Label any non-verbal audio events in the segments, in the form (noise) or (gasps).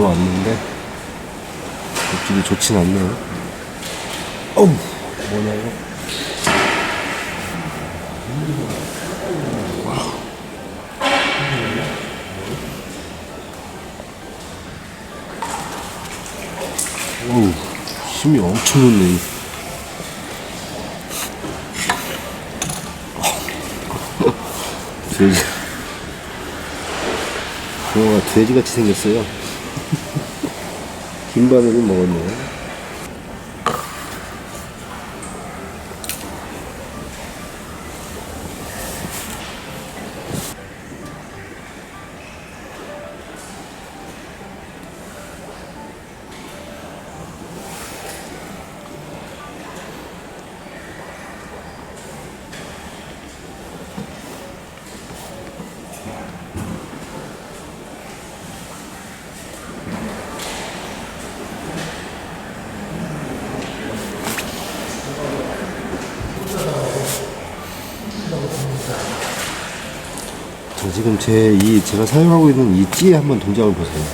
들어왔는데 입질이 좋진 않네요. 어우, 뭐냐 이거? 어우, 힘이 엄청 좋네. 돼지. 붕어가 돼지같이 생겼어요. 긴 바늘을 먹었네요. 지금 제 이 제가 사용하고 있는 이 찌에 한번 동작을 보세요.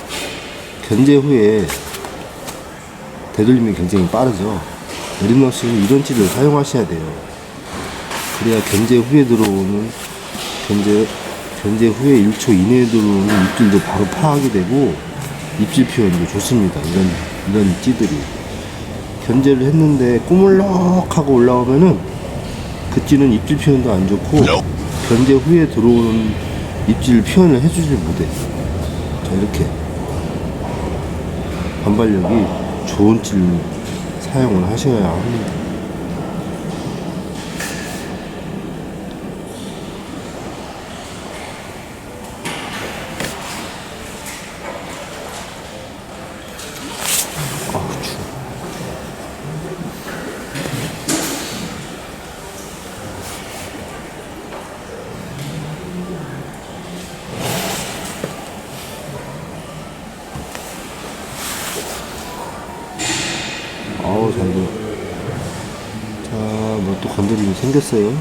견제 후에 되돌림이 굉장히 빠르죠. 어린 낚시는 이런 찌를 사용하셔야 돼요. 그래야 견제 후에 들어오는 견제 견제 후에 1초 이내에 들어오는 입질도 바로 파악이 되고 입질 표현도 좋습니다. 이런 이런 찌들이 견제를 했는데 꾸물럭하고 올라오면은 그 찌는 입질 표현도 안 좋고 견제 후에 들어오는 입질 표현을 해주질 못해. 자 이렇게 반발력이 좋은 찌를 사용을 하셔야 합니다. 아우 잘 돼. 자, 뭐 또 건드림이 생겼어요.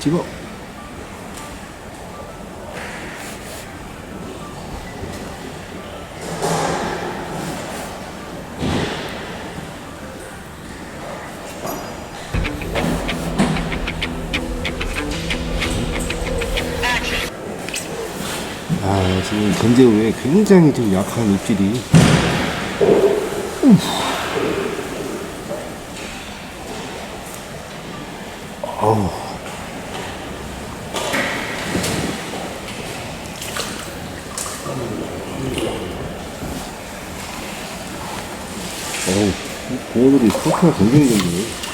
찍어. 아, 지금 견제 후에 굉장히 좀 약한 입질이. 어우. 어우, 붕어들이 포크가 굉장히 좋네.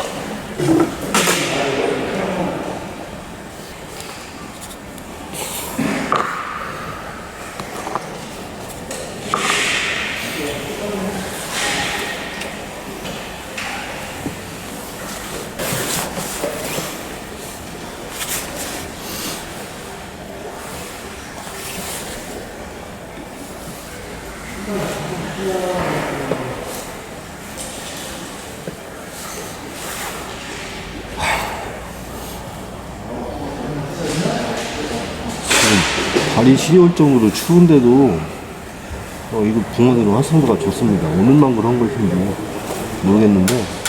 시려울 정도로 추운데도 어, 이거 붕어들은 활성도가 좋습니다. 오늘만 그런 걸지도 모르겠는데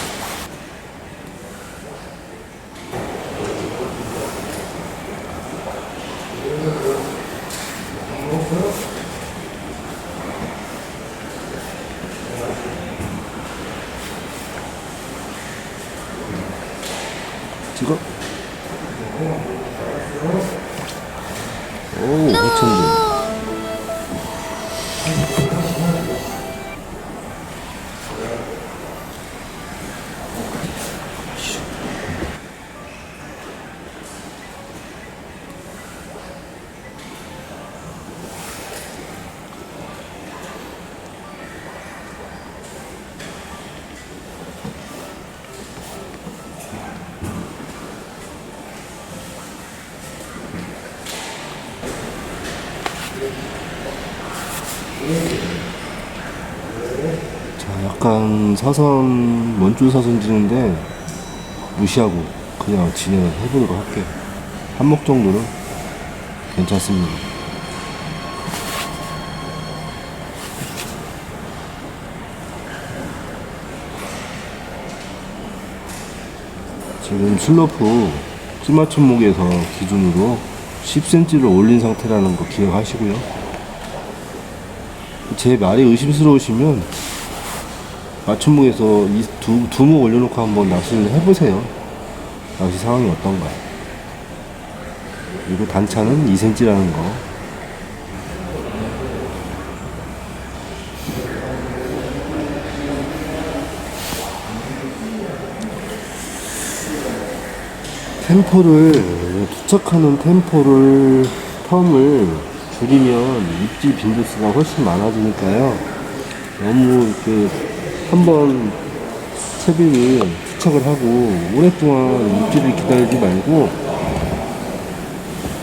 약간 사선, 원줄 사선 지는데 무시하고 그냥 진행을 해보도록 할게요. 한목 정도는 괜찮습니다. 지금 슬로프 찌맞춤목에서 기준으로 10cm를 올린 상태라는 거 기억하시고요. 제 말이 의심스러우시면 맞춤목에서 이 두, 두목 올려놓고 한번 낚시를 해보세요. 낚시 상황이 어떤가. 그리고 단차는 2cm라는 거. 템포를 투척하는 템포를 텀을 줄이면 입질 빈도수가 훨씬 많아지니까요. 너무 이렇게 한번 채비를 투척을 하고 오랫동안 입질을 기다리지 말고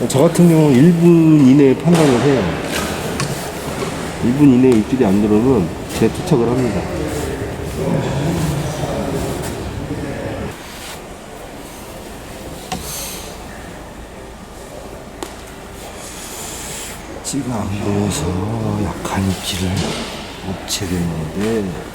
저 같은 경우는 1분 이내에 판단을 해요. 1분 이내에 입질이 안 들어오면 재투척을 합니다. 찌가 안 보여서 약한 입질을 못채겠는데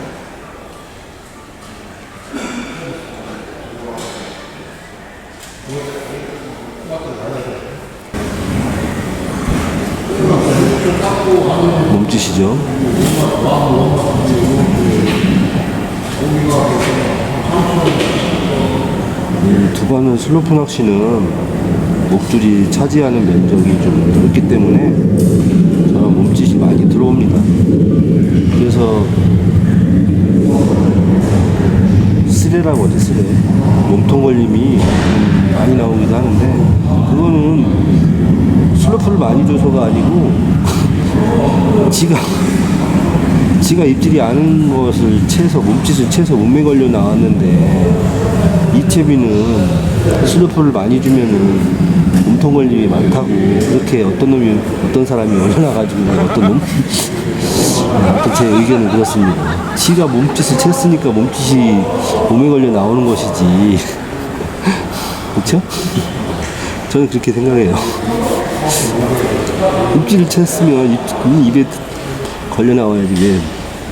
몸짓이죠. 이 두바는 슬로프 낚시는 목줄이 차지하는 면적이 좀 넓기 때문에 저런 몸짓이 많이 들어옵니다. 그래서 쓰레라고 하지 쓰레 몸통 걸림이 많이 나오기도 하는데 그거는 슬로프를 많이 줘서가 아니고 지가 지가 입질이 않은 것을 채서 몸짓을 채서 몸에 걸려 나왔는데 이채비는 슬로프를 많이 주면은 몸통 걸림이 많다고 그렇게 어떤 놈이 어떤 사람이 올려놔가지고 어떤 놈 아무튼 제 의견은 그렇습니다. 지가 몸짓을 챘으니까 몸짓이 몸에 걸려 나오는 것이지 (laughs) 그렇죠? 저는 그렇게 생각해요. 입질을 챘으면 입, 입에 걸려 나와야지 왜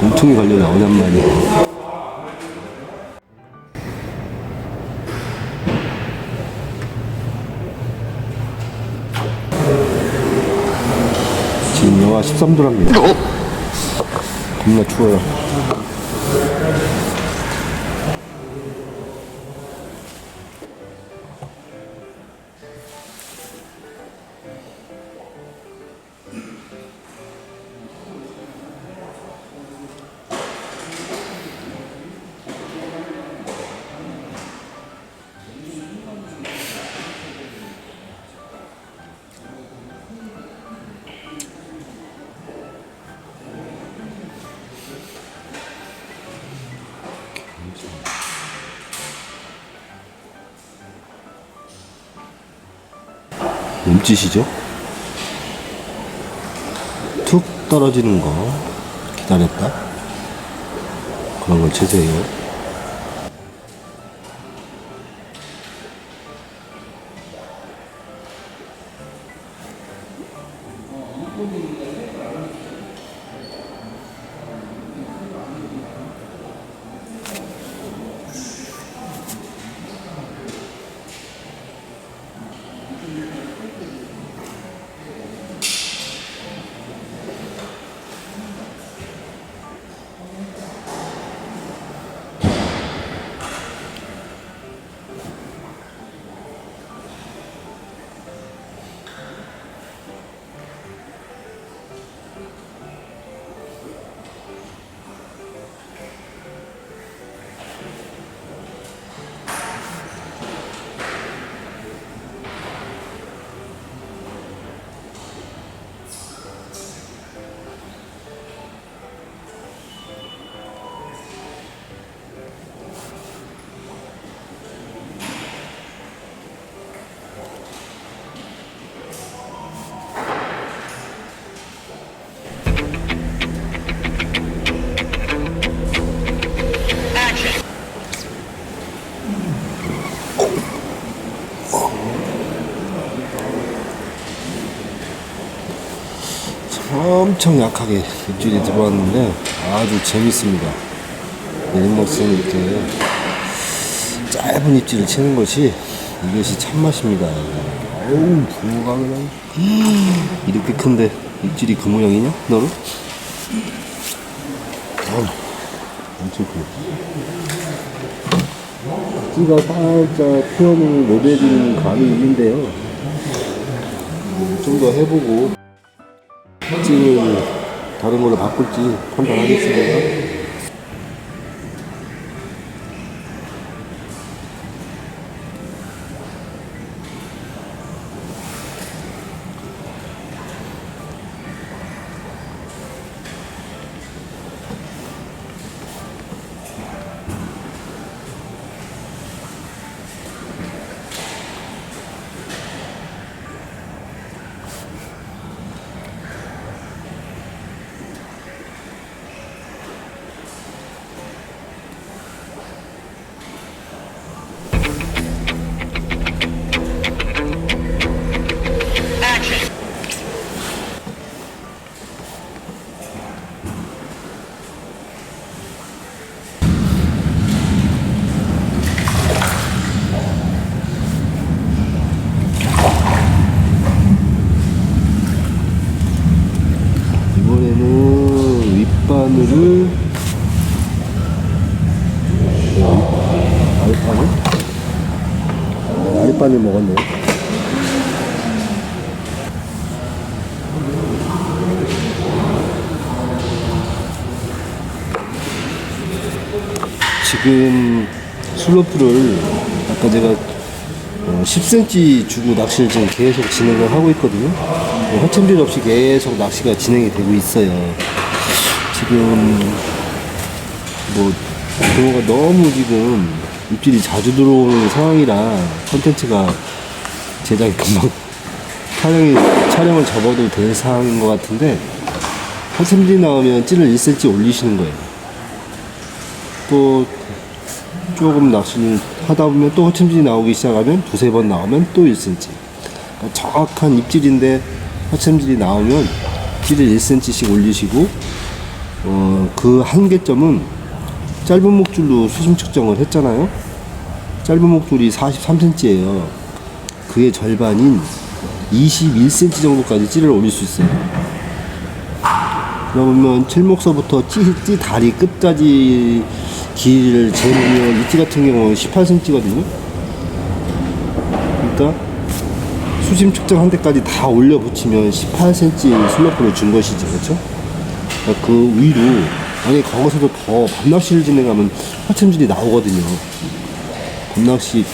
몸통이 걸려 나오냔 말이야. 지금 영하 13도랍니다. 겁나 추워요. 몸짓이죠. 툭 떨어지는 거 기다렸다. 그런 걸 찾으세요. 엄청 약하게 입질이 들어왔는데 아주 재밌습니다. 내리막스는 이렇게 짧은 입질을 치는 것이 이것이 참맛입니다. 어우, 붕어가 그냥 (gasps) 이렇게 큰데 입질이 그 모양이냐? 너는? 어우, 엄청 크네. 찌가 살짝 표현을 못 해주는 감이 있는데요. 좀 더 해보고 찌를 다른 걸로 바꿀지 판단하겠습니다. 네, 아랫바늘 먹었네요. 지금 슬로프를 아까 제가 어, 10cm 주고 낚시를 지금 계속 진행을 하고 있거든요. 뭐 허챔질 없이 계속 낚시가 진행이 되고 있어요. 지금 뭐 동호가 너무 지금 입질이 자주 들어오는 상황이라 컨텐츠가 제작이 금방 촬영이 촬영을 접어도 될 상황인 것 같은데 허챔질 나오면 찌를 1cm 올리시는 거예요. 또 조금 낚시를 하다 보면 또 허챔질이 나오기 시작하면 두세 번 나오면 또 1cm. 그러니까 정확한 입질인데 허챔질이 나오면 찌를 1cm씩 올리시고 어, 그 한계점은 짧은 목줄로 수심 측정을 했잖아요. 짧은 목줄이 43cm예요. 그의 절반인 21cm 정도까지 찌를 올릴 수 있어요. 그러면 칠목서부터 찌, 찌 다리 끝까지 길이를 재면 이찌 같은 경우는 18cm거든요. 그러니까 수심 측정한 데까지 다 올려 붙이면 18cm 슬로프를 준 것이죠. 그렇죠? 그러니까 그 위로 만약에 거기서도 더 밤낚시를 진행하면 화챔질이 나오거든요. 밤낚시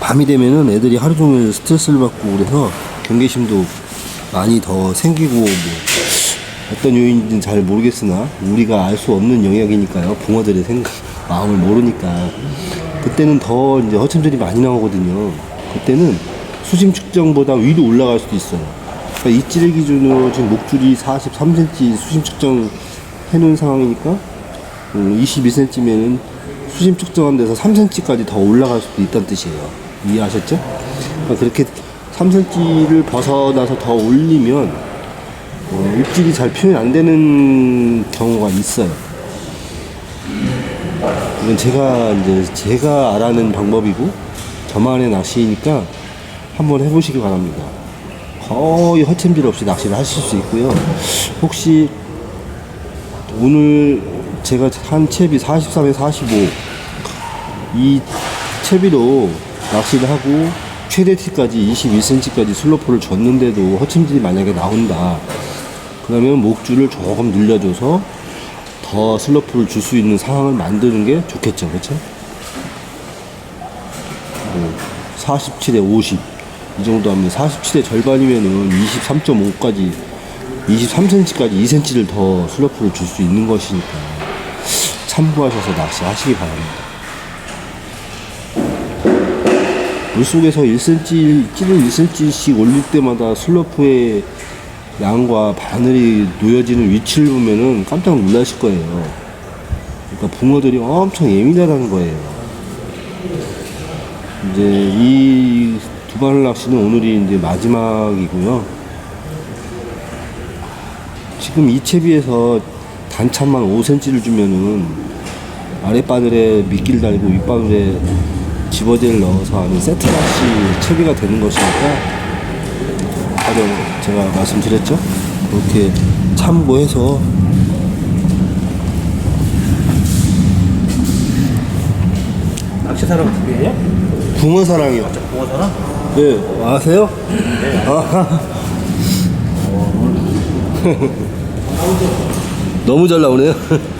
밤이 되면은 애들이 하루 종일 스트레스를 받고 그래서 경계심도 많이 더 생기고 뭐 어떤 요인인지는 잘 모르겠으나 우리가 알 수 없는 영역이니까요. 붕어들의 생각 (laughs) 마음을 모르니까 그때는 더 이제 허챔질이 많이 나오거든요. 그때는 수심 측정보다 위로 올라갈 수도 있어요. 그러니까 입질 기준으로 지금 목줄이 43cm 수심 측정 해놓은 상황이니까 22cm면은 수심 측정한 데서 3cm까지 더 올라갈 수도 있다는 뜻이에요. 이해하셨죠? 그러니까 그렇게 3cm를 벗어나서 더 올리면 어, 입질이 잘 표현 안 되는 경우가 있어요. 이건 제가 이제 제가 알아낸 방법이고 저만의 낚시니까 한번 해보시기 바랍니다. 거의 허챔질 없이 낚시를 하실 수 있고요. 혹시 오늘 제가 한 채비 43에 45, 이 채비로 낚시를 하고 최대 티까지 21cm까지 슬로프를 줬는데도 허챔질이 만약에 나온다. 그러면 목줄을 조금 늘려줘서 더 슬로프를 줄 수 있는 상황을 만드는 게 좋겠죠. 그쵸? 뭐 47에 50. 이 정도 하면 47의 절반이면은 23.5까지 23cm까지 2cm를 더 슬로프를 줄 수 있는 것이니까 참고하셔서 낚시하시기 바랍니다. 물속에서 1cm, 찌를 1cm씩 올릴 때마다 슬로프의 양과 바늘이 놓여지는 위치를 보면은 깜짝 놀라실 거예요. 그러니까 붕어들이 엄청 예민하다는 거예요. 이제 이 두바늘 낚시는 오늘이 이제 마지막이고요. 지금 이 채비에서 단참만 5cm를 주면은 아랫바늘에 미끼를 달고 윗바늘에 집어제를 넣어서 하는 세트 낚시 채비가 되는 것이니까 가령 제가 말씀드렸죠 그렇게 참고해서 낚시사람 누구예요? 붕어사랑이요 붕어사람? 네 아세요? 아. (laughs) 너무 잘 나오네요. (laughs)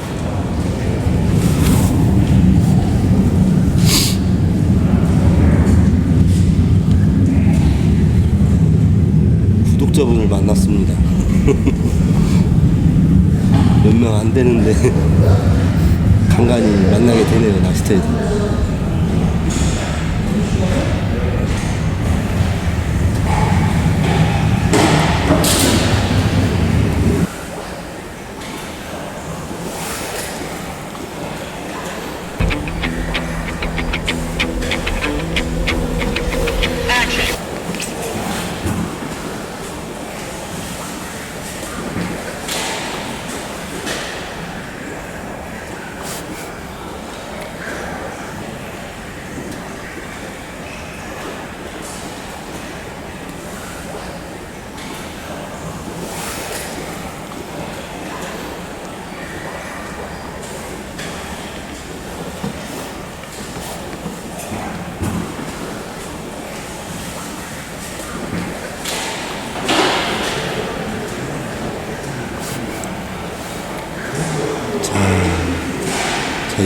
구독자분을 만났습니다. (laughs) 몇 명 안 되는데 (laughs) 간간히 만나게 되네요 낚시터에서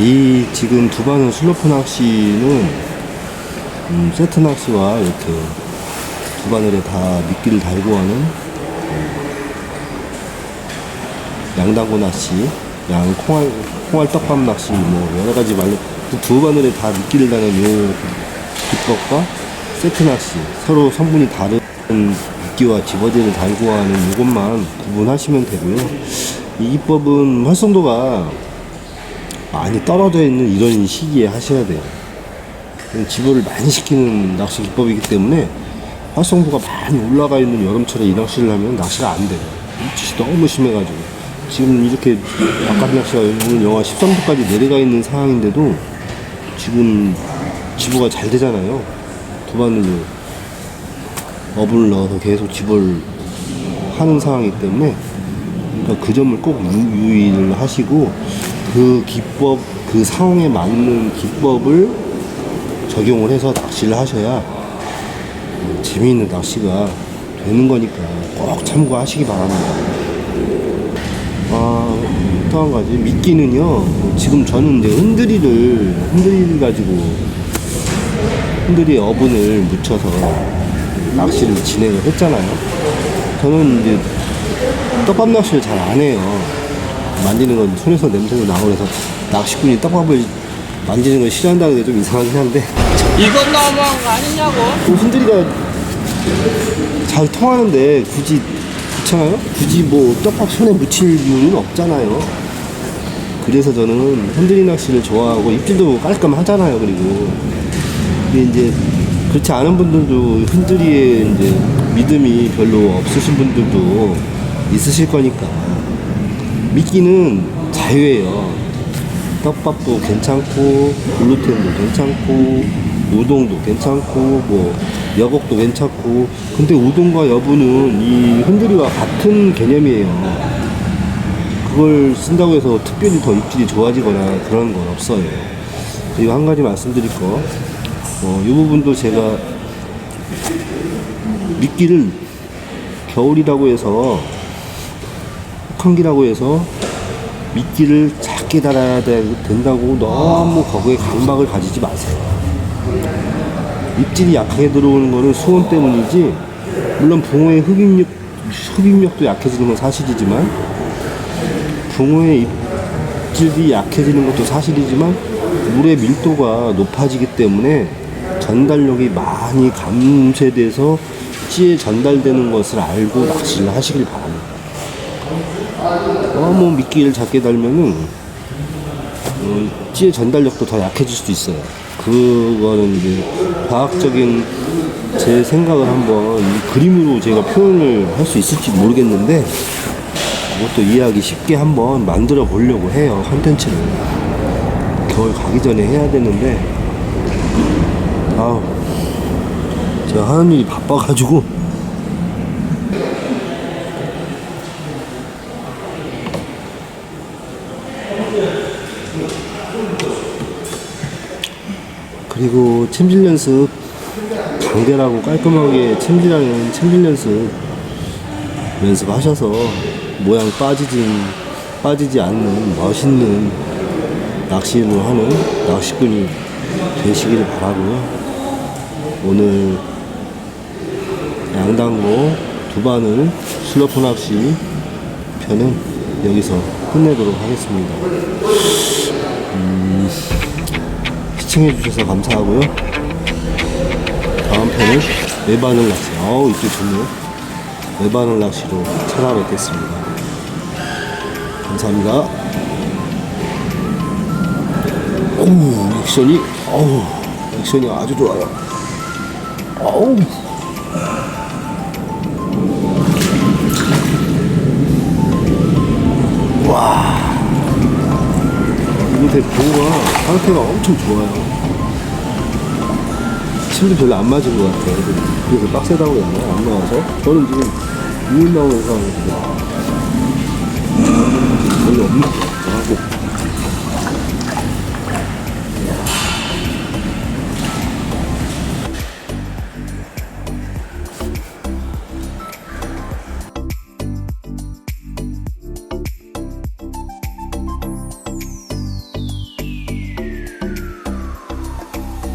이 지금 두 바늘 슬로프 낚시는 음, 세트 낚시와 이렇게 두 바늘에 다 미끼를 달고 하는 음, 양당고 낚시, 양 콩알 콩알 떡밥 낚시 뭐 여러 가지 말로 그두 바늘에 다 미끼를 다는 요 기법과 세트 낚시 서로 성분이 다른 미끼와 집어제를 달고 하는 이것만 구분하시면 되고요. 이 기법은 활성도가 많이 떨어져 있는 이런 시기에 하셔야 돼요. 집어를 많이 시키는 낚시 기법이기 때문에 활성도가 많이 올라가 있는 여름철에 이 낚시를 하면 낚시가 안 돼요. 물짓이 너무 심해가지고. 지금 이렇게 바깥 낚시가 오늘 영하 13도까지 내려가 있는 상황인데도 지금 집어가 잘 되잖아요. 두 바늘로 업을 넣어서 계속 집어를 하는 상황이기 때문에 그러니까 그 점을 꼭 유- 유의를 하시고 그 기법 그 상황에 맞는 기법을 적용을 해서 낚시를 하셔야 재미있는 낚시가 되는 거니까 꼭 참고하시기 바랍니다. 아, 또 한 가지 미끼는요. 지금 저는 이제 흔들이를 흔들이 가지고 흔들이 어분을 묻혀서 낚시를 진행을 했잖아요. 저는 이제 떡밥 낚시를 잘 안 해요. 만지는 건 손에서 냄새도 나고 그래서 낚시꾼이 떡밥을 만지는 걸 싫어한다는 게 좀 이상하긴 한데 이건 너무한 거 아니냐고? 그 흔들이가 잘 통하는데 굳이 그렇잖아요? 굳이 뭐 떡밥 손에 묻힐 이유는 없잖아요. 그래서 저는 흔들이 낚시를 좋아하고 입질도 깔끔하잖아요. 그리고 근데 이제 그렇지 않은 분들도 흔들이에 이제 믿음이 별로 없으신 분들도 있으실 거니까 미끼는 자유예요. 떡밥도 괜찮고 글루텐도 괜찮고 우동도 괜찮고 뭐 여곡도 괜찮고 근데 우동과 여부는 이 흔들이와 같은 개념이에요. 그걸 쓴다고 해서 특별히 더 입질이 좋아지거나 그런 건 없어요. 그리고 한 가지 말씀드릴 거, 어, 이 부분도 제가 미끼를 겨울이라고 해서 혹한기라고 해서 미끼를 작게 달아야 되- 된다고 너무 거기에 강박을 가지지 마세요. 입질이 약하게 들어오는 거는 수온 때문이지, 물론 붕어의 흡입력, 흡입력도 약해지는 건 사실이지만, 붕어의 입질이 약해지는 것도 사실이지만, 물의 밀도가 높아지기 때문에 전달력이 많이 감쇄돼서 찌에 전달되는 것을 알고 낚시를 하시길 바랍니다. 너무 미끼를 작게 달면은 어, 찌의 전달력도 더 약해질 수도 있어요. 그거는 이제 과학적인 제 생각을 한번 이 그림으로 제가 표현을 할 수 있을지 모르겠는데 그것도 이해하기 쉽게 한번 만들어 보려고 해요 컨텐츠를. 겨울 가기 전에 해야 되는데. 아우. 제가 하는 일이 바빠가지고 그리고 챔질 연습 간결하고 깔끔하게 챔질하는 챔질 연습 연습하셔서 모양 빠지진 빠지지 않는 멋있는 낚시를 하는 낚시꾼이 되시기를 바라고요. 오늘 양당고 두 바늘 슬로프 낚시 편은 여기서 끝내도록 하겠습니다. 음, 시청해주셔서 감사하고요. 다음 편은 외바늘 낚시. 아우, 이게 좋네요. 외바늘 낚시로 찾아뵙겠습니다. 감사합니다. 오, 액션이, 어우, 액션이 아주 좋아요. 어우. 와. 이게 보가 상태가 엄청 좋아요. 침도 별로 안 맞은 것 같아요. 그래서 빡세다고 했나요? 안 나와서? 저는 지금 2인 나오는 상황이거든요. 별로 없는 것 하고.